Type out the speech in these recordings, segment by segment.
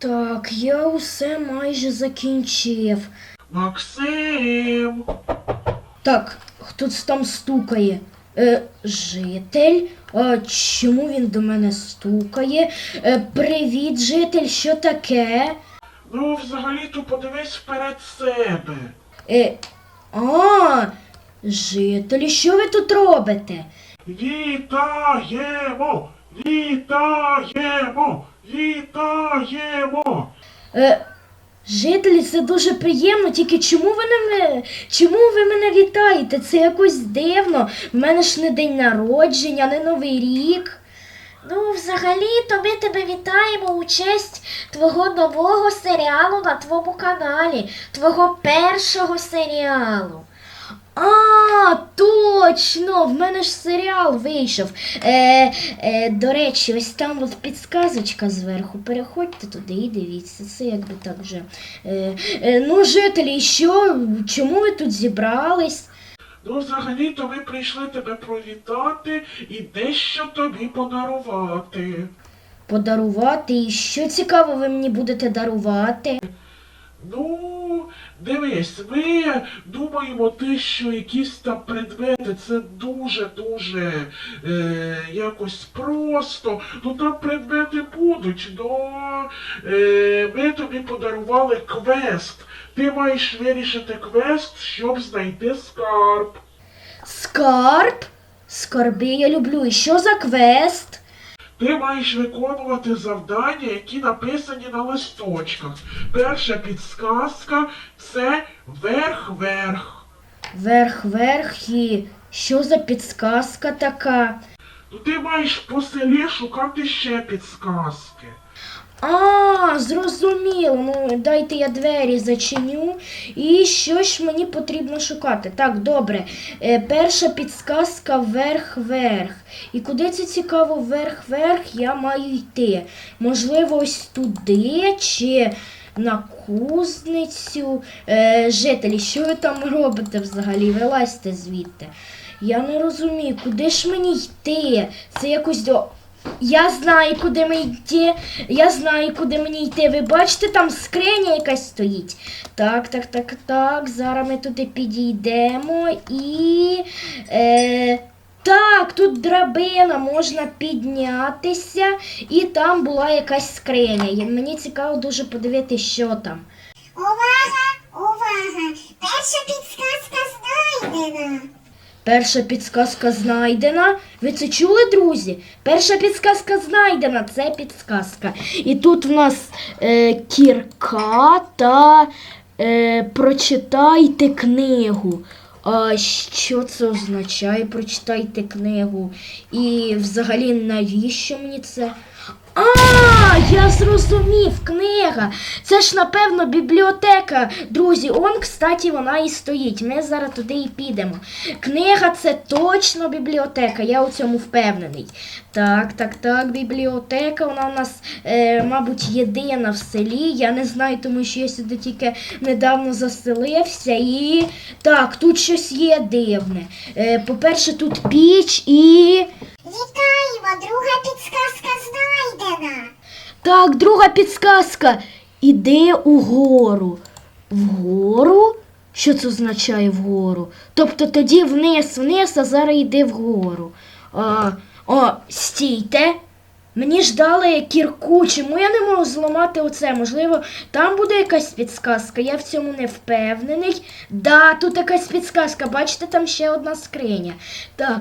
Так, я усе майже закінчив. Максим. Так, хтось там стукає. Е, житель? А чому він до мене стукає? Е, привіт, житель, що таке? Ну, взагалі-то подивись вперед себе. Е, а, жителі, що ви тут робите? Вітаємо! Вітаємо! Вітаємо! Е, жителі, це дуже приємно, тільки чому ви не чому ви мене вітаєте? Це якось дивно. В мене ж не день народження, не новий рік. Ну, взагалі-то ми тебе вітаємо у честь твого нового серіалу на твоєму каналі, твого першого серіалу. А, точно! В мене ж серіал вийшов. Е, е, до речі, ось там от підсказочка зверху. Переходьте туди і дивіться. Це якби так вже. Е, е, ну, жителі, що? Чому ви тут зібрались? Ну, взагалі-то ми прийшли тебе привітати і дещо тобі подарувати. Подарувати? І що цікаво ви мені будете дарувати? Ну, дивись, ми думаємо те, що якісь там предмети це дуже-дуже е, якось просто. Ну там предмети будуть, но е, ми тобі подарували квест. Ти маєш вирішити квест, щоб знайти скарб. Скарб? Скарби я люблю. І що за квест? Ти маєш виконувати завдання, які написані на листочках. Перша підсказка це верх-верх. Верх-верх і що за підсказка така? Ну ти маєш по селі шукати ще підсказки. А, зрозуміло. Ну, дайте я двері зачиню. І що ж мені потрібно шукати? Так, добре. Е, перша підсказка вверх-вверх. І куди це цікаво вверх-вверх я маю йти? Можливо, ось туди чи на кузницю. Е, жителі, що ви там робите взагалі? Вилазьте звідти. Я не розумію, куди ж мені йти? Це якось до. Я знаю, куди мені йти. Я знаю, куди мені йти. Ви бачите, там скриня якась стоїть. Так, так, так, так. Зараз ми туди підійдемо і. Е, так, тут драбина, можна піднятися, і там була якась скриня. Мені цікаво дуже подивитися, що там. Увага! Увага! Перша підсказка знайдена. Перша підсказка знайдена. Ви це чули, друзі? Перша підсказка знайдена. Це підсказка. І тут в нас е, кірка та е, прочитайте книгу. А що це означає? Прочитайте книгу. І взагалі навіщо мені це? А, я зрозумів, книга. Це ж, напевно, бібліотека. Друзі, он, кстати, вона і стоїть. Ми зараз туди і підемо. Книга це точно бібліотека, я у цьому впевнений. Так, так, так, бібліотека. Вона у нас, е, мабуть, єдина в селі. Я не знаю, тому що я сюди тільки недавно заселився. І так, тут щось є дивне. Е, по-перше, тут піч і. Вітаємо! Друга підсказка знайдена. Так, друга підсказка. Іди угору. Вгору? Що це означає вгору? Тобто тоді вниз, вниз, а зараз йди вгору. А, о, стійте. Мені ж дали кірку, чому я не можу зламати оце? Можливо, там буде якась підсказка, я в цьому не впевнений. Да, тут якась підсказка, бачите, там ще одна скриня. Так,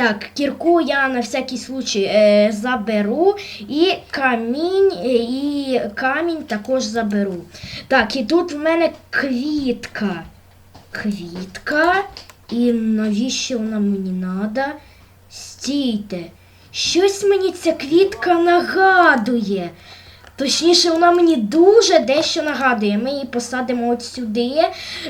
так, кірку я на всякий случай е, заберу. І камінь, е, і камінь також заберу. Так, і тут в мене квітка. Квітка. І навіщо вона мені треба? Стійте. Щось мені ця квітка нагадує. Точніше, вона мені дуже дещо нагадує. Ми її посадимо от сюди.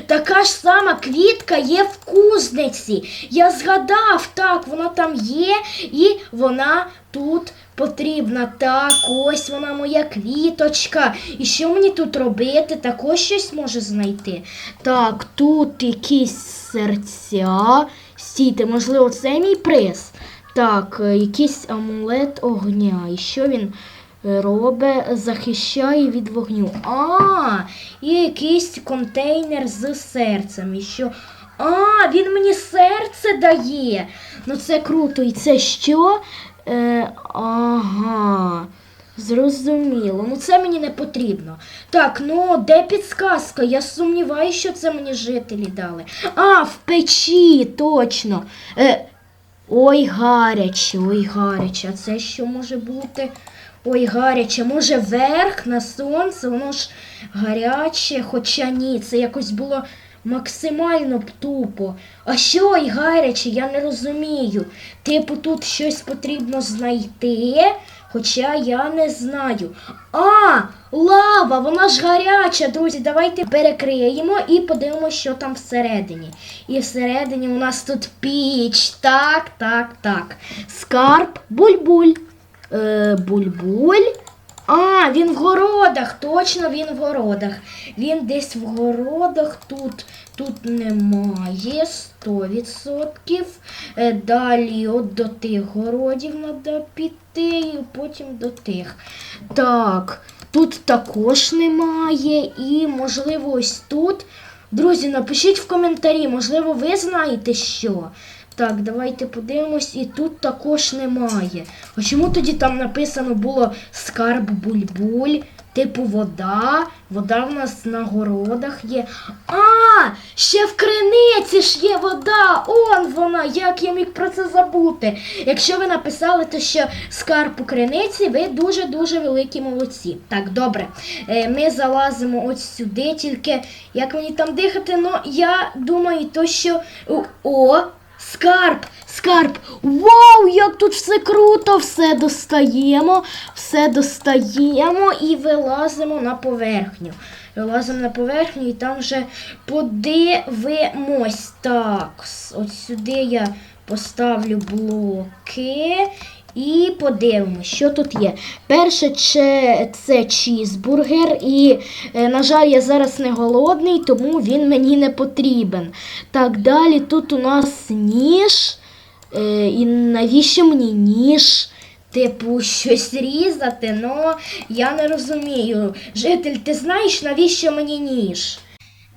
Така ж сама квітка є в кузниці. Я згадав, так, вона там є, і вона тут потрібна. Так, ось вона моя квіточка. І що мені тут робити? Також щось може знайти. Так, тут якісь серця. Стійте, можливо, це мій приз. Так, е, якийсь амулет огня. І що він робе захищає від вогню. А, і якийсь контейнер з серцем. І що? А, він мені серце дає. Ну це круто. І це що? Е, ага. Зрозуміло. Ну це мені не потрібно. Так, ну де підсказка? Я сумніваюся, що це мені жителі дали. А, в печі, точно. Е, ой, гаряче, ой, гаряче. А це що може бути? Ой, гаряче, може верх на сонце, воно ж гаряче, хоча ні, це якось було максимально тупо. А що ой, гаряче, я не розумію. Типу, тут щось потрібно знайти, хоча я не знаю. А, лава, вона ж гаряча, друзі. Давайте перекриємо і подивимося, що там всередині. І всередині у нас тут піч. Так, так, так. Скарб, буль-буль. Е, буль-буль. А, він в городах, точно він в городах. Він десь в городах тут, тут немає 100%. Е, далі от до тих городів треба піти, і потім до тих. Так, тут також немає. І, можливо, ось тут. Друзі, напишіть в коментарі, можливо, ви знаєте що. Так, давайте подивимось, і тут також немає. А чому тоді там написано було скарб буль-буль, типу вода? Вода в нас на городах є. А, ще в криниці ж є вода. Он вона, як я міг про це забути. Якщо ви написали, то що скарб у криниці, ви дуже-дуже великі молодці. Так, добре. Е, Ми залазимо ось сюди, тільки як мені там дихати, ну я думаю, то що. О, Скарб, скарб. Вау, як тут все круто! Все достаємо, все достаємо і вилазимо на поверхню. Вилазимо на поверхню і там вже подивимось. Так, от сюди я поставлю блоки. І подивимось, що тут є. Перше це чізбургер, і, е, на жаль, я зараз не голодний, тому він мені не потрібен. Так, далі тут у нас ніж. Е, і навіщо мені ніж? Типу, щось різати, ну я не розумію. Житель, ти знаєш, навіщо мені ніж?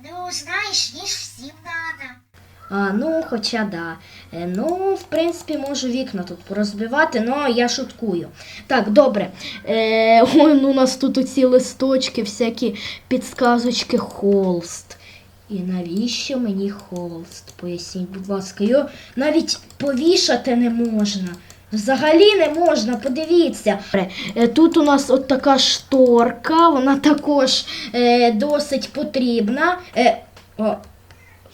Ну, знаєш, ніж всім. А, ну, хоча да. Е, ну, в принципі, можу вікна тут порозбивати, але я шуткую. Так, добре. Е, ой, ну, у нас тут оці листочки, всякі підсказочки, холст. І навіщо мені холст? Поясніть, будь ласка, його навіть повішати не можна. Взагалі не можна, подивіться. Е, Тут у нас от така шторка, вона також е, досить потрібна. Е, о,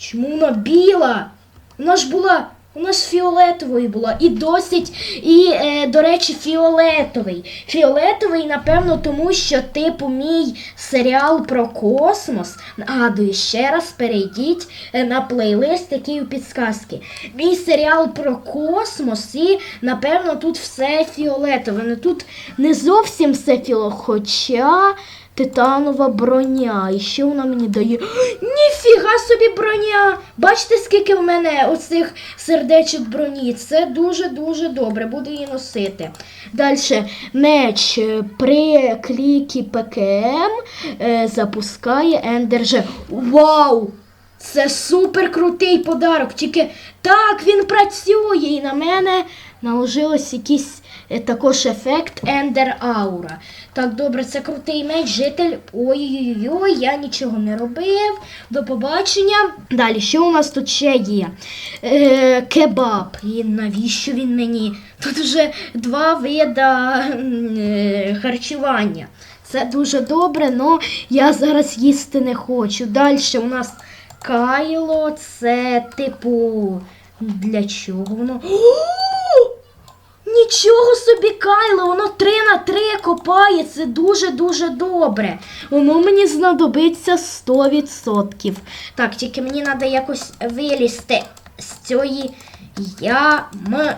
Чому вона біла? Вона ж була, вона ж фіолетовою була. І досить, і, е, до речі, фіолетовий. Фіолетовий, напевно, тому що, типу, мій серіал про космос. Нагадую, ще раз перейдіть е, на плейлист, який у підсказки. Мій серіал про космос, і, напевно, тут все фіолетове. Ну тут не зовсім все фіолетове, хоча. Титанова броня. І що вона мені дає? Ніфіга собі броня! Бачите, скільки в мене оцих сердечок броні. Це дуже-дуже добре, буду її носити. Далі меч е, при клікі ПКМ е, запускає ендерже. Вау! Це супер крутий подарок. Тільки так він працює. І на мене наложилось якийсь е, також ефект Ендер Аура. Так, добре, це крутий меч, житель. Ой-ой-ой, я нічого не робив. До побачення. Далі, що у нас тут ще є? Е, кебаб. І навіщо він мені? Тут вже два вида е, харчування. Це дуже добре, але я зараз їсти не хочу. Далі у нас Кайло, це типу. Для чого воно? Нічого собі, Кайло, воно 3 на 3 копає. Це дуже-дуже добре. Воно мені знадобиться 100%. Так, тільки мені треба якось вилізти з цієї ями.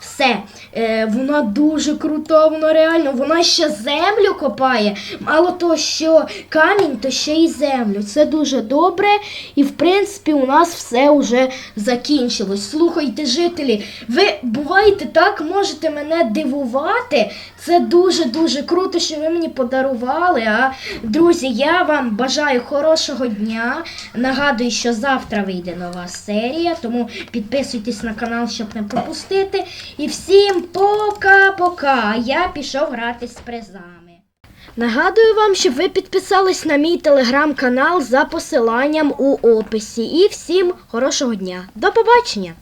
Все, е, вона дуже крута, вона реально, вона ще землю копає. Мало того, що камінь, то ще й землю. Це дуже добре. І в принципі у нас все вже закінчилось. Слухайте, жителі, ви буваєте так, можете мене дивувати. Це дуже-дуже круто, що ви мені подарували. А друзі, я вам бажаю хорошого дня. Нагадую, що завтра вийде нова серія, тому підписуйтесь на канал, щоб не пропустити. І всім пока-пока. Я пішов грати з призами. Нагадую вам, щоб ви підписались на мій телеграм-канал за посиланням у описі. І всім хорошого дня. До побачення!